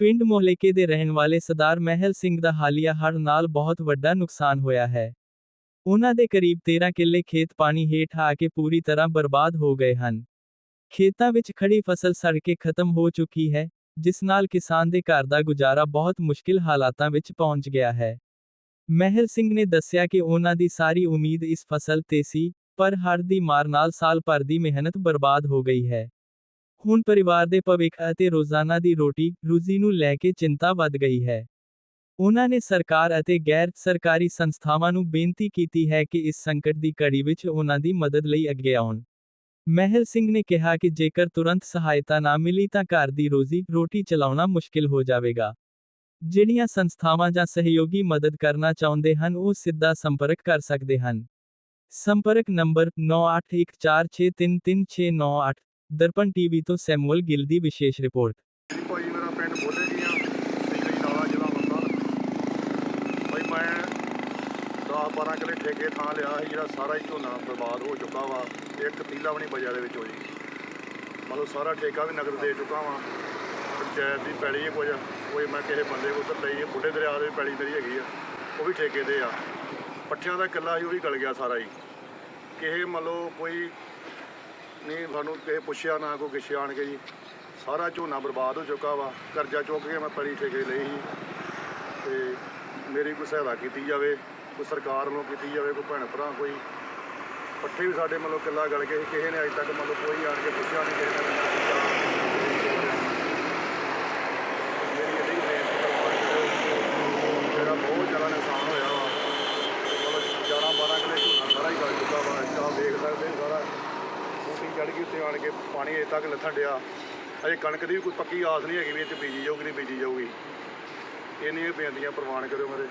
ਪਿੰਡ ਮੋਹਲੇਕੇ ਦੇ ਰਹਿਣ ਵਾਲੇ ਸਰਦਾਰ ਮਹਿਲ ਸਿੰਘ ਦਾ ਹਾਲੀਆ ਹੜ੍ਹ ਨਾਲ ਬਹੁਤ ਵੱਡਾ ਨੁਕਸਾਨ ਹੋਇਆ ਹੈ। ਉਹਨਾਂ ਦੇ ਕਰੀਬ 13 ਕਿੱਲੇ ਖੇਤ ਪਾਣੀ ਹੇਠ ਆ ਕੇ ਪੂਰੀ ਤਰ੍ਹਾਂ ਬਰਬਾਦ ਹੋ ਗਏ ਹਨ। ਖੇਤਾਂ ਵਿੱਚ ਖੜੀ ਫਸਲ ਸੜ ਕੇ ਖਤਮ ਹੋ ਚੁੱਕੀ ਹੈ, ਜਿਸ ਨਾਲ ਕਿਸਾਨ ਦੇ ਘਰ ਦਾ ਗੁਜ਼ਾਰਾ ਬਹੁਤ ਮੁਸ਼ਕਿਲ ਹਾਲਾਤਾਂ ਵਿੱਚ ਪਹੁੰਚ ਗਿਆ ਹੈ। ਮਹਿਲ ਸਿੰਘ ਨੇ ਦੱਸਿਆ ਕਿ ਉਹਨਾਂ ਦੀ ਸਾਰੀ ਉਮੀਦ ਇਸ ਫਸਲ ਤੇ ਸੀ, ਪਰ ਹੜ੍ਹ ਦੀ ਮਾਰ ਨਾਲ ਸਾਲ ਭਰ ਦੀ ਮਿਹਨਤ ਬਰਬਾਦ ਹੋ ਗਈ ਹੈ। ਹੁਣ ਪਰਿਵਾਰ ਦੇ ਭਵਿੱਖ ਅਤੇ ਰੋਜ਼ਾਨਾ ਦੀ ਰੋਟੀ, ਰੋਜ਼ੀ ਨੂੰ ਲੈ ਕੇ ਚਿੰਤਾ ਵੱਧ ਗਈ ਹੈ। ਉਹਨਾਂ ਨੇ ਸਰਕਾਰ ਅਤੇ ਗੈਰ ਸਰਕਾਰੀ ਸੰਸਥਾਵਾਂ ਨੂੰ ਬੇਨਤੀ ਕੀਤੀ ਹੈ ਕਿ ਇਸ ਸੰਕਟ ਦੀ ਘੜੀ ਵਿੱਚ ਉਹਨਾਂ ਦੀ ਮਦਦ ਲਈ ਅੱਗੇ ਆਉਣ। ਮਹਿਲ ਸਿੰਘ ਨੇ ਕਿਹਾ ਕਿ ਜੇਕਰ ਤੁਰੰਤ ਸਹਾਇਤਾ ਨਾ ਮਿਲੀ ਤਾਂ ਘਰ ਦੀ ਰੋਜ਼ੀ, ਰੋਟੀ ਚਲਾਉਣਾ ਮੁਸ਼ਕਿਲ ਹੋ ਜਾਵੇਗਾ। ਜਿਹੜੀਆਂ ਸੰਸਥਾਵਾਂ ਜਾਂ ਸਹਿਯੋਗੀ ਮਦਦ ਕਰਨਾ ਚਾਹੁੰਦੇ ਹਨ, ਉਹ ਸਿੱਧਾ ਸੰਪਰਕ ਕਰ ਸਕਦੇ ਹਨ। ਸੰਪਰਕ ਨੰਬਰ 9814633698 ਦਰਪਣ ਟੀਵੀ ਤੋਂ ਸੈਮੂਅਲ ਗਿੱਲ ਦੀ ਵਿਸ਼ੇਸ਼ ਰਿਪੋਰਟ। ਭਾਈ ਮੇਰਾ ਪਿੰਡ ਬੋਲੇ ਦੀਆਂ ਸ੍ਰੀ ਨਾਲਾ ਜ਼ਿਲ੍ਹਾ ਅੰਮ੍ਰਿਤਸਰ ਭਾਈ ਮੈਂ 10 12 ਕਿੱਲੇ ਠੇਕੇ ਥਾਂ ਲਿਆ ਸੀ, ਜਿਹੜਾ ਸਾਰਾ ਹੀ ਝੋਨਾ ਬਰਬਾਦ ਹੋ ਚੁੱਕਾ ਵਾ, ਇੱਕ ਤੀਲਾ ਵੀ ਨਹੀਂ ਬਜਿਆ ਦੇ ਵਿੱਚ ਹੋਈ ਮਤਲਬ ਸਾਰਾ ਠੇਕਾ ਵੀ ਨਗਦ ਦੇ ਚੁੱਕਾ ਵਾ, ਪੰਚਾਇਤ ਦੀ ਪੈਲੀ ਹੈ ਕੁਝ, ਕੋਈ ਮੈਂ ਕਿਸੇ ਬੰਦੇ ਕੋਲ ਉੱਧਰ ਲਈ ਹੈ ਬੁੱਢੇ ਦਰਿਆ ਦੇ ਪੈਲੀ ਮੇਰੀ ਹੈਗੀ ਆ, ਉਹ ਵੀ ਠੇਕੇ ਤੇ ਆ। ਪੱਠਿਆਂ ਦਾ ਕਿੱਲਾ ਸੀ, ਉਹ ਵੀ ਗਲ ਗਿਆ ਸਾਰਾ ਹੀ। ਕਿਸੇ ਮੰਨ ਲਓ ਕੋਈ ਨਹੀਂ ਸਾਨੂੰ ਕਿਸੇ ਪੁੱਛਿਆ ਨਾ ਕੋਈ ਕਿਸੇ ਆਣ ਕੇ ਜੀ। ਸਾਰਾ ਝੋਨਾ ਬਰਬਾਦ ਹੋ ਚੁੱਕਾ ਵਾ। ਕਰਜ਼ਾ ਚੁੱਕ ਕੇ ਮੈਂ ਪੈਲੀ ਠੇਕੇ ਲਈ ਸੀ। ਤੇ ਮੇਰੀ ਕੋਈ ਸਹਾਇਤਾ ਕੀਤੀ ਜਾਵੇ ਕੋਈ ਸਰਕਾਰ ਵੱਲੋਂ ਕੀਤੀ ਜਾਵੇ ਕੋਈ ਭੈਣ ਭਰਾ ਕੋਈ। ਪੱਠੇ ਵੀ ਸਾਡੇ ਮਤਲਬ ਕਿੱਲਾ ਗਲ ਗਏ ਸੀ, ਕਿਸੇ ਨੇ ਅਜੇ ਤੱਕ ਮਤਲਬ ਕੋਈ ਆਣ ਕੇ ਪੁੱਛਿਆ ਨਹੀਂ ਕਿਸੇ ਨੇ ਮੇਰੀ ਇਹਦੀ ਬੇਨਤੀ ਕਰਵਾਉਣੀ ਜਿਹੜਾ ਬਹੁਤ ਜ਼ਿਆਦਾ ਨੁਕਸਾਨ ਹੋਇਆ ਵਾ ਮਤਲਬ 11 12 ਕਿਲੇ ਝੋਨਾ ਸਾਰਾ ਹੀ ਗਲ ਚੁੱਕਾ ਵਾ। ਆਹ ਦੇਖ ਸਕਦੇ ਸਾਰਾ। ਬੂਟੀ ਚੜ ਗਈ ਉੱਤੇ ਆਣ ਕੇ ਪਾਣੀ ਅਜੇ ਤੱਕ ਲੱਥਣ ਡਿਆ। ਅਜੇ ਕਣਕ ਦੀ ਵੀ ਕੋਈ ਪੱਕੀ ਆਸ ਨਹੀਂ ਹੈਗੀ ਵੀ ਇੱਥੇ ਬੀਜੀ ਜਾਊਗੀ, ਨਹੀਂ ਬੀਜੀ ਜਾਊਗੀ। ਇਹਨੀਆਂ ਬੇਨਤੀਆਂ ਪ੍ਰਵਾਨ ਕਰਿਓ ਮੇਰੇ।